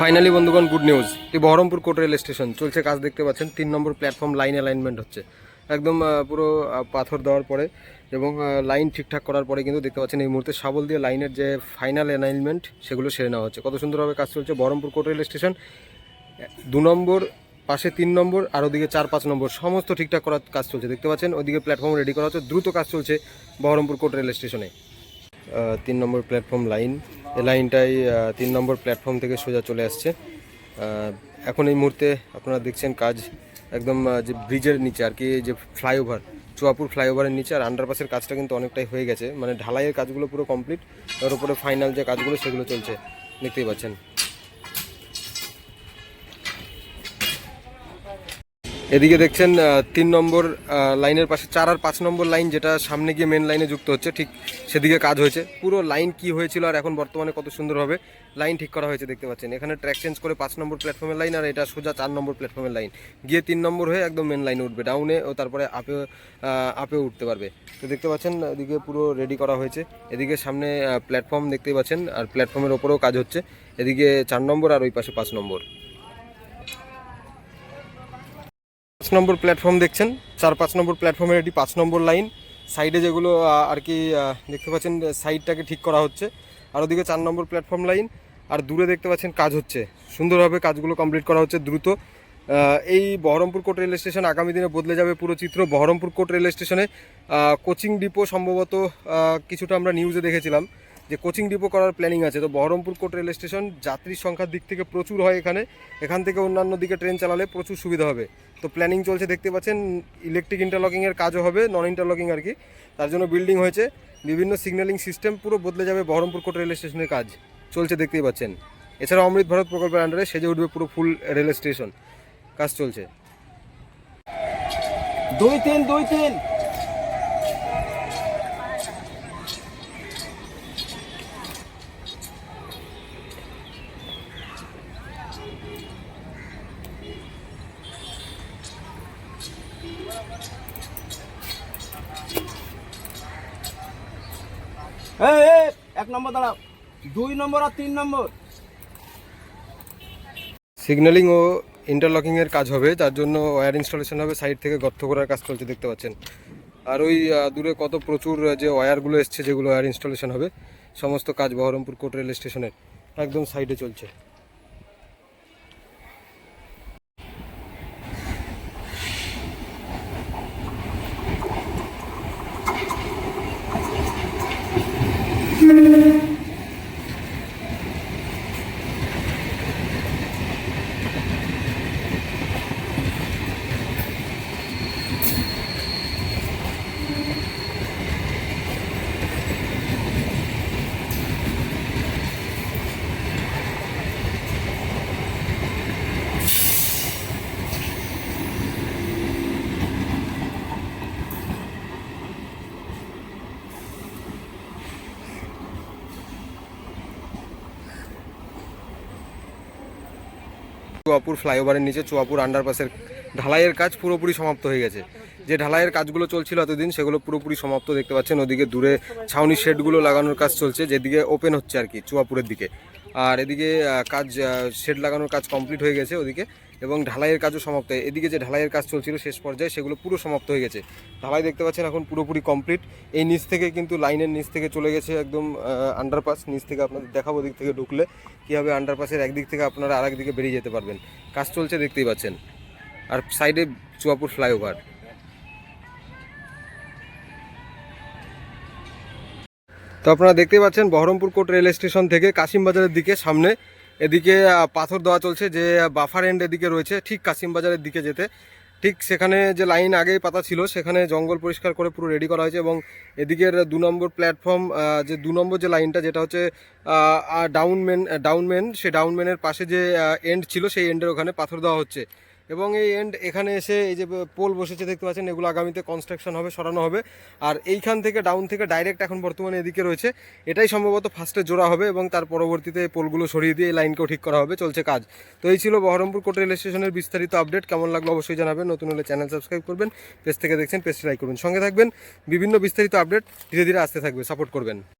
Finally বন্ধুগণ good news এই Baharampur coat rail station চলছে কাজ দেখতে পাচ্ছেন। তিন নম্বর প্ল্যাটফর্ম লাইন অ্যালাইনমেন্ট হচ্ছে। একদম পুরো পাথর দেওয়ার পরে এবং লাইন ঠিকঠাক করার পরে কিন্তু দেখতে পাচ্ছেন এই মুহূর্তে শাবল দিয়ে লাইনের যে ফাইনাল অ্যালাইনমেন্ট সেগুলো সেরে নেওয়া হচ্ছে। কত সুন্দরভাবে কাজ চলছে বহরমপুর কোট রেল স্টেশন। দু নম্বর, পাশে তিন নম্বর, আর ওদিকে চার, পাঁচ নম্বর, সমস্ত ঠিকঠাক করার কাজ চলছে। দেখতে পাচ্ছেন, ওদিকে প্ল্যাটফর্ম রেডি করা হচ্ছে। দ্রুত কাজ চলছে বহরমপুর কোট রেল স্টেশনে। তিন নম্বর প্ল্যাটফর্ম লাইন লাইনটাই তিন নম্বর প্ল্যাটফর্ম থেকে সোজা চলে আসছে। এখন এই মুহূর্তে আপনারা দেখছেন কাজ একদম যে ব্রিজের নিচে আর কি যে ফ্লাইওভার চুয়াপুর ফ্লাইওভারের নিচে। আর আন্ডারপাসের কাজটা কিন্তু অনেকটাই হয়ে গেছে। মানে ঢালাইয়ের কাজগুলো পুরো কমপ্লিট তার উপরে ফাইনাল যে কাজগুলো সেগুলো চলছে। দেখতেই পাচ্ছেন। এদিকে দেখছেন তিন নম্বর লাইনের পাশে চার আর পাঁচ নম্বর লাইন যেটা সামনে গিয়ে মেন লাইনে যুক্ত হচ্ছে, ঠিক সেদিকে কাজ হয়েছে। পুরো লাইন কি হয়েছিল আর এখন বর্তমানে কত সুন্দরভাবে লাইন ঠিক করা হয়েছে দেখতে পাচ্ছেন। এখানে ট্র্যাক চেঞ্জ করে পাঁচ নম্বর প্ল্যাটফর্মের লাইন আর এটা সোজা চার নম্বর প্ল্যাটফর্মের লাইন গিয়ে তিন নম্বর হয়ে একদম মেন লাইনে উঠবে ডাউনে ও তারপরে আপে আপে উঠতে পারবে। তো দেখতে পাচ্ছেন, এদিকে পুরো রেডি করা হয়েছে। এদিকে সামনে প্ল্যাটফর্ম দেখতেই পাচ্ছেন, আর প্ল্যাটফর্মের ওপরেও কাজ হচ্ছে। এদিকে চার নম্বর আর ওই পাশে পাঁচ নম্বর। পাঁচ নম্বর প্ল্যাটফর্ম দেখছেন, চার, পাঁচ নম্বর প্ল্যাটফর্মের এটি পাঁচ নম্বর লাইন সাইডে যেগুলো আর কি দেখতে পাচ্ছেন সাইডটাকে ঠিক করা হচ্ছে। আর ওদিকে চার নম্বর প্ল্যাটফর্ম লাইন আর দূরে দেখতে পাচ্ছেন কাজ হচ্ছে। সুন্দরভাবে কাজগুলো কমপ্লিট করা হচ্ছে দ্রুত। এই বহরমপুর কোর্ট রেল স্টেশন আগামী দিনে বদলে যাবে পুরো চিত্র। বহরমপুর কোর্ট রেল স্টেশনে কোচিং ডিপো সম্ভবত কিছুটা আমরা নিউজে দেখেছিলাম। যে কোচিং ডিপো করার প্ল্যানিং আছে। তো বহরমপুর কোট রেল স্টেশন যাত্রীর সংখ্যার দিক থেকে প্রচুর হয় এখানে। এখান থেকে অন্যান্য দিকে ট্রেন চালালে প্রচুর সুবিধা হবে। তো প্ল্যানিং চলছে, দেখতে পাচ্ছেন ইলেকট্রিক ইন্টারলকিংয়ের কাজও হবে নন ইন্টারলকিং আর কি। তার জন্য বিল্ডিং হয়েছে, বিভিন্ন সিগন্যালিং সিস্টেম পুরো বদলে যাবে বহরমপুর কোট রেল স্টেশনের কাজ। চলছে, দেখতেই পাচ্ছেন। এছাড়া অমৃত ভারত প্রকল্পের আন্ডারে সেজে উঠবে পুরো ফুল রেল স্টেশন কাজ চলছে। দুই তিন দুই তিন এক দুই নম্বর আর তিন নম্বর। সিগন্যালিং ও ইন্টারলকিংয়ের কাজ হবে তার জন্য ওয়্যার ইনস্টলেশন হবে সাইড থেকে গর্ত করার কাজ চলছে, দেখতে পাচ্ছেন। আর ওই দূরে কত প্রচুর যে ওয়্যারগুলো এসছে, যেগুলো ওয়্যার ইনস্টলেশন হবে, সমস্ত কাজ বহরমপুর কোট রেল স্টেশনের, একদম সাইডে চলছে। চুয়াপুর ফ্লাইওভারের নিচে, চুয়াপুর আন্ডারপাসের ঢালাইয়ের কাজ পুরোপুরি সমাপ্ত হয়ে গেছে। যে ঢালাইয়ের কাজগুলো চলছিল এতদিন, সেগুলো পুরোপুরি সমাপ্ত দেখতে পাচ্ছেন। ওদিকে দূরে ছাউনি শেডগুলো লাগানোর কাজ চলছে, যেদিকে ওপেন হচ্ছে আর কি, চুয়াপুরের দিকে। আর এদিকে কাজ শেড লাগানোর কাজ কমপ্লিট হয়ে গেছে ওদিকে। এবং ঢালাইয়ের কাজও সমাপ্ত এদিকে যে ঢালাইয়ের কাজ চলছিল শেষ পর্যায়ে, সেগুলো পুরো সমাপ্ত হয়ে গেছে। ঢালাই দেখতে পাচ্ছেন এখন পুরোপুরি কমপ্লিট এই নিচ থেকে কিন্তু লাইনের নিচ থেকে চলে গেছে একদম আন্ডারপাস নিচ থেকে আপনাদের দেখাবো দিক থেকে ঢুকলে কীভাবে আন্ডারপাসের একদিক থেকে আপনারা আরেক দিকে বেরিয়ে যেতে পারবেন। কাজ চলছে দেখতেই পাচ্ছেন। আর সাইডে চুয়াপুর ফ্লাইওভার তো আপনারা দেখতেই পাচ্ছেন বহরমপুর কোর্ট রেল স্টেশন থেকে কাশিমবাজারের দিকে সামনে এদিকে পাথর দেওয়া চলছে, যে বাফার এন্ড এদিকে রয়েছে, ঠিক কাশিমবাজারের দিকে যেতে। ঠিক সেখানে যে লাইন আগেই পাতা ছিল, সেখানে জঙ্গল পরিষ্কার করে পুরো রেডি করা হয়েছে এবং এদিকের দু নম্বর প্ল্যাটফর্ম যে দু নম্বর যে লাইনটা যেটা হচ্ছে ডাউন মেন ডাউন সে ডাউনম্যানের পাশে যে এন্ড ছিল, সেই এন্ডের ওখানে পাথর দেওয়া হচ্ছে। এবং এই এন্ড এখানে এসে এই যে পোল বসেছে, দেখতে পাচ্ছেন, এগুলো আগামীতে কনস্ট্রাকশন হবে, সরানো হবে। আর এইখান থেকে ডাউন থেকে ডাইরেক্ট এখন বর্তমানে এদিকে রয়েছে। এটাই সম্ভবত ফার্স্টে জোড়া হবে এবং তার পরবর্তীতে পোলগুলো সরিয়ে দিয়ে এই লাইনকেও ঠিক করা হবে, চলছে কাজ। তো এই ছিল বহরমপুর কোট রেল স্টেশনের বিস্তারিত আপডেট কেমন লাগল অবশ্যই জানাবেন। নতুন হলে চ্যানেল সাবস্ক্রাইব করবেন পেজ থেকে দেখছেন পেজটি লাইক করবেন। সঙ্গে থাকবেন, বিভিন্ন বিস্তারিত আপডেট ধীরে ধীরে আসতে থাকবে সাপোর্ট করবেন।